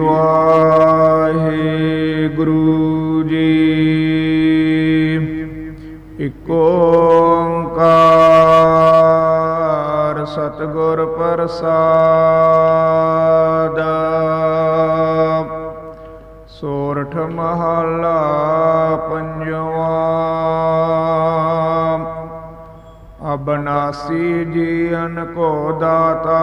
ਵਾਹਿਗੁਰੂ ਜੀ। ਇਕ ਓੰਕਾਰ ਸਤਿਗੁਰ ਪ੍ਰਸਾਦ। ਸੋਰਠ ਮਹਲਾ ਪੰਜਵਾ। ਅਬਨਾਸੀ ਜੀਵਨ ਕੋ ਦਾਤਾ।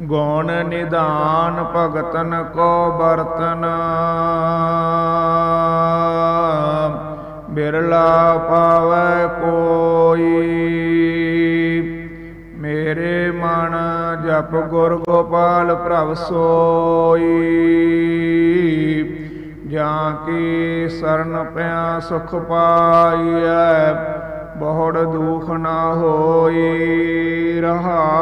ਗੁਣ ਨਿਦਾਨ ਭਗਤਨ ਕੋ ਬਰਤਨ। ਬਿਰਲਾ ਪਾਵੈ ਕੋਈ। ਮੇਰੇ ਮਨ ਜਪ ਗੁਰ ਗੋਪਾਲ ਪ੍ਰਭ ਸੋਈ। ਜਾਂ ਕੀ ਸਰਨ ਪਿਆ ਸੁਖ ਪਾਈਐ, ਬਹੁੜ ਦੁਖ ਨਾ ਹੋਈ ਰਹਾਓ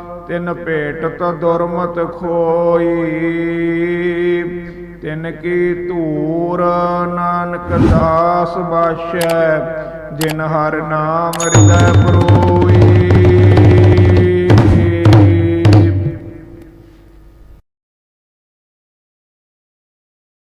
ਤਿਨ ਭੇਟਤ ਦੁਰਮਤ ਖੋਈ। ਤਿਨ ਕੀ ਧੂਰ ਨਾਨਕ ਦਾਸ ਬਾਸ਼ੈ, ਜਿਨ ਹਰ ਨਾਮ ਹਿਰਦੈ ਪਰੋਈ।